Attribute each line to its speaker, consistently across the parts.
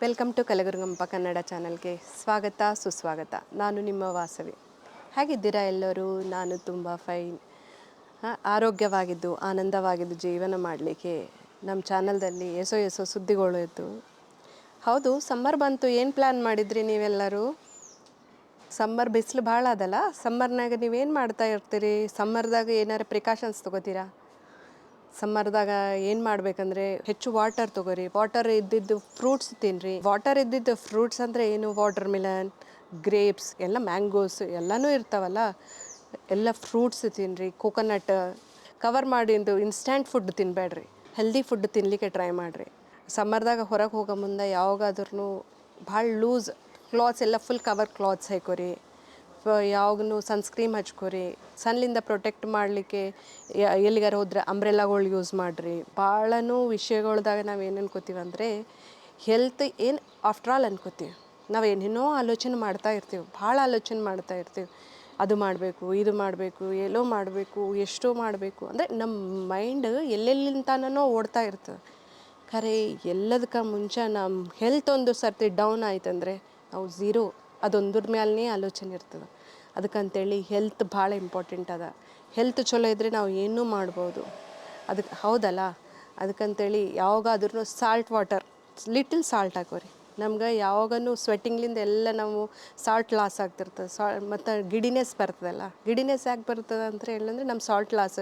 Speaker 1: Welcome to ಕಲಗುರುಗಂಪ Kannada ಚಾನಲ್ಗೆ ಸ್ವಾಗತ, ಸುಸ್ವಾಗತ. ನಾನು ನಿಮ್ಮ ವಾಸವಿ. ಹೇಗಿದ್ದೀರಾ ಎಲ್ಲರೂ? ನಾನು ತುಂಬ ಫೈನ್. ಆರೋಗ್ಯವಾಗಿದ್ದು, ಆನಂದವಾಗಿದ್ದು ಜೀವನ ಮಾಡಲಿಕ್ಕೆ ನಮ್ಮ ಚಾನಲ್ದಲ್ಲಿ ಎಸೋ ಎಸೋ ಸುದ್ದಿಗಳು ಇದ್ದು. ಹೌದು, ಸಮ್ಮರ್ ಬಂತು. ಏನು ಪ್ಲ್ಯಾನ್ ಮಾಡಿದ್ರಿ ನೀವೆಲ್ಲರೂ? ಸಮ್ಮರ್ ಬಿಸಿಲು ಭಾಳ ಅದಲ್ಲ? ಸಮ್ಮರ್ನಾಗ ನೀವೇನು ಮಾಡ್ತಾ ಇರ್ತೀರಿ? ಸಮ್ಮರ್ದಾಗ ಏನಾರು ಪ್ರಿಕಾಷನ್ಸ್ ತೊಗೋತೀರಾ? ಸಮ್ಮರ್ದಾಗ ಏನು ಮಾಡ್ಬೇಕಂದ್ರೆ ಹೆಚ್ಚು ವಾಟರ್ ತಗೋರಿ. ವಾಟರ್ ಇದ್ದಿದ್ದು ಫ್ರೂಟ್ಸ್ ತಿನ್ನಿರಿ ವಾಟರ್ ಇದ್ದಿದ್ದು ಫ್ರೂಟ್ಸ್ ಅಂದರೆ ಏನು? ವಾಟರ್ ಮಿಲನ್ ಗ್ರೇಪ್ಸ್, ಎಲ್ಲ ಮ್ಯಾಂಗೋಸ್ ಎಲ್ಲನೂ ಇರ್ತಾವಲ್ಲ? ಎಲ್ಲ ಫ್ರೂಟ್ಸ್ ತಿನ್ನಿರಿ ಕೋಕೋನಟ್ ಕವರ್ ಮಾಡಿದ್ದು ಇನ್ಸ್ಟ್ಯಾಂಟ್ ಫುಡ್ ತಿನ್ನಬೇಡ್ರಿ ಹೆಲ್ದಿ ಫುಡ್ ತಿನ್ನಲಿಕ್ಕೆ ಟ್ರೈ ಮಾಡಿರಿ. ಸಮ್ಮರ್ದಾಗ ಹೊರಗೆ ಹೋಗೋ ಮುಂದೆ ಯಾವಾಗಾದ್ರೂ ಭಾಳ ಲೂಸ್ ಕ್ಲಾತ್ಸ್ ಎಲ್ಲ ಫುಲ್ ಕವರ್ ಕ್ಲಾತ್ಸ್ ಹಾಕೋರಿ. ಯಾವಾಗೂ ಸನ್ಸ್ಕ್ರೀಮ್ ಹಚ್ಕೋರಿ. ಸನ್ಲಿಂದ ಪ್ರೊಟೆಕ್ಟ್ ಮಾಡಲಿಕ್ಕೆ ಎಲ್ಲಿಗಾರ ಹೋದ್ರೆ ಅಂಬ್ರೆಲಾಗಳು ಯೂಸ್ ಮಾಡಿರಿ. ಭಾಳನೂ ವಿಷಯಗಳ್ದಾಗ ನಾವು ಏನು ಅನ್ಕೋತೀವಿ ಅಂದರೆ ಹೆಲ್ತ್ ಏನು ಆಫ್ಟರ್ ಆಲ್ ಅನ್ಕೋತೀವಿ. ನಾವು ಏನೇನೋ ಆಲೋಚನೆ ಮಾಡ್ತಾ ಇರ್ತೀವಿ. ಭಾಳ ಆಲೋಚನೆ ಮಾಡ್ತಾ ಇರ್ತೀವಿ. ಅದು ಮಾಡಬೇಕು, ಇದು ಮಾಡಬೇಕು, ಎಲ್ಲೋ ಮಾಡಬೇಕು, ಎಷ್ಟೋ ಮಾಡಬೇಕು. ಅಂದರೆ ನಮ್ಮ ಮೈಂಡ್ ಎಲ್ಲೆಲ್ಲಿಂತಾನೋ ಓಡ್ತಾ ಇರ್ತದೆ. ಖರೆ, ಎಲ್ಲದಕ್ಕ ಮುಂಚೆ ನಮ್ಮ ಹೆಲ್ತ್ ಒಂದು ಸರ್ತಿ ಡೌನ್ ಆಯ್ತಂದರೆ, ನಾವು ಝೀರೋ ಅದೊಂದ್ರ ಮ್ಯಾಲನೇ ಆಲೋಚನೆ ಇರ್ತದೆ. ಅದಕ್ಕಂತೇಳಿ ಹೆಲ್ತ್ ಭಾಳ ಇಂಪಾರ್ಟೆಂಟ್ ಅದ. ಹೆಲ್ತ್ ಚಲೋ ಇದ್ದರೆ ನಾವು ಏನೂ ಮಾಡ್ಬೋದು. ಅದಕ್ಕೆ ಹೌದಲ್ಲ? ಅದಕ್ಕಂತೇಳಿ ಯಾವಾಗಾದ್ರೂ ಸಾಲ್ಟ್ ವಾಟರ್ ಲಿಟಲ್ ಸಾಲ್ಟ್ ಹಾಕೋರಿ. ನಮ್ಗೆ ಯಾವಾಗನೂ ಸ್ವೆಟ್ಟಿಂಗ್ಲಿಂದ ಎಲ್ಲ ನಾವು ಸಾಲ್ಟ್ ಲಾಸ್ ಆಗ್ತಿರ್ತದೆ. ಸಾ ಮತ್ತು ಗಿಡಿನೆಸ್ ಬರ್ತದಲ್ಲ? ಗಿಡಿನೆಸ್ ಯಾಕೆ ಬರ್ತದೆ ಅಂತ ಹೇಳಂದ್ರೆ ನಮ್ಮ ಸಾಲ್ಟ್ ಲಾಸ್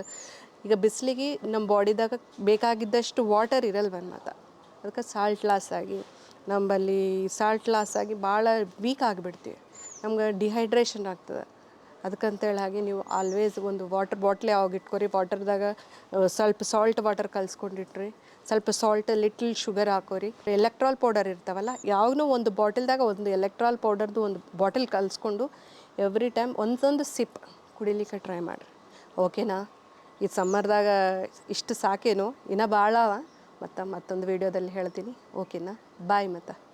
Speaker 1: ಈಗ ಬಿಸಿಲಿಗೆ ನಮ್ಮ ಬಾಡಿದಾಗ ಬೇಕಾಗಿದ್ದಷ್ಟು ವಾಟರ್ ಇರಲ್ವನ್ ಮತ್ತು ಅದಕ್ಕೆ ಸಾಲ್ಟ್ ಲಾಸ್ ಆಗಿ. ನಮ್ಮಲ್ಲಿ ಸಾಲ್ಟ್ ಲಾಸ್ ಆಗಿ ಭಾಳ ವೀಕ್ ಆಗಿಬಿಡ್ತೀವಿ. ನಮ್ಗೆ ಡಿಹೈಡ್ರೇಷನ್ ಆಗ್ತದೆ. ಅದಕ್ಕಂತೇಳಿ ಹಾಗೆ ನೀವು ಆಲ್ವೇಸ್ ಒಂದು ವಾಟರ್ ಬಾಟ್ಲಿ ಯಾವಾಗ ಇಟ್ಕೊರಿ ವಾಟರ್ದಾಗ ಸ್ವಲ್ಪ ಸಾಲ್ಟ್ ವಾಟರ್ ಕಲ್ಸ್ಕೊಂಡಿಟ್ರಿ. ಸ್ವಲ್ಪ salt little sugar ಹಾಕೋರಿ. Electoral powder ಇರ್ತಾವಲ್ಲ ಯಾವಾಗೂ ಒಂದು ಬಾಟಲ್ದಾಗ ಒಂದು ಎಲೆಕ್ಟ್ರಾಲ್ ಪೌಡರ್ದು ಒಂದು ಬಾಟಲ್ ಕಲಿಸ್ಕೊಂಡು ಎವ್ರಿ ಟೈಮ್ ಒಂದೊಂದು ಸಿಪ್ ಕುಡಿಲಿಕ್ಕೆ ಟ್ರೈ ಮಾಡಿರಿ. ಓಕೆನಾ ಈ ಸಮ್ಮರ್ದಾಗ ಇಷ್ಟು ಸಾಕೇನು? ಇನ್ನೂ ಭಾಳ ಮತ್ತು ಮತ್ತೊಂದು ವೀಡಿಯೋದಲ್ಲಿ ಹೇಳ್ತೀನಿ. ಓಕೆನಾ ಬಾಯ್ ಮತ್ತು.